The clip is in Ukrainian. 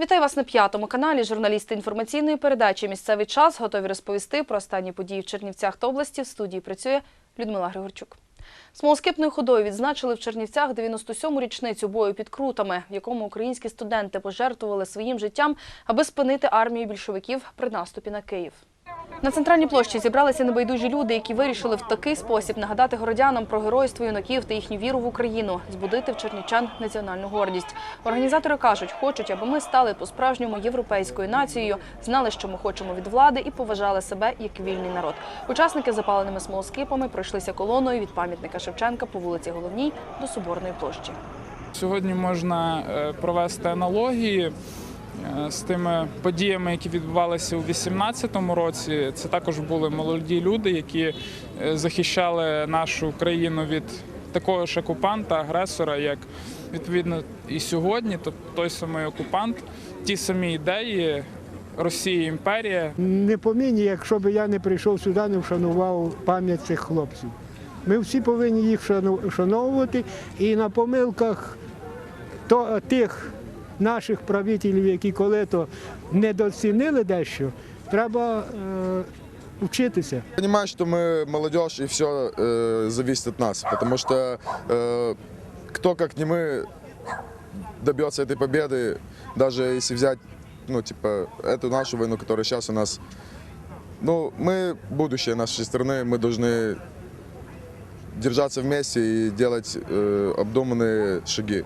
Вітаю вас на п'ятому каналі. Журналісти інформаційної передачі Місцевий час готові розповісти про останні події в Чернівцях та області. В студії працює Людмила Григорчук. Смолоскипною ходою відзначили в Чернівцях 97-му річницю бою під Крутами, в якому українські студенти пожертвували своїм життям, аби спинити армію більшовиків при наступі на Київ. На центральній площі зібралися небайдужі люди, які вирішили в такий спосіб нагадати городянам про геройство юнаків та їхню віру в Україну, збудити в чернівчан національну гордість. Організатори кажуть, хочуть, аби ми стали по-справжньому європейською нацією, знали, що ми хочемо від влади, і поважали себе як вільний народ. Учасники запаленими смолоскипами пройшлися колоною від пам'ятника Шевченка по вулиці Головній до Соборної площі. Сьогодні можна е, провести аналогії з тими подіями, які відбувалися у 2018 році. Це також були молоді люди, які е, захищали нашу країну від такого ж окупанта, агресора, як відповідно і сьогодні. Тобто той самий окупант, ті самі ідеї. Росія імперія, Не поміні, якщо б я не прийшов сюди, не вшанував пам'ять цих хлопців. Ми всі повинні їх вшановувати і на помилках тих наших правителів, які коли-то недоцінили дещо, треба е, вчитися. Понимаю, что мы молодежь и все э, зависит от нас, потому что э, кто как не мы добьется этой победы, даже если взять, ну типа эту нашу войну, которая сейчас у нас, ну мы будущее нашей страны, мы должны держаться вместе и делать э, обдуманные шаги.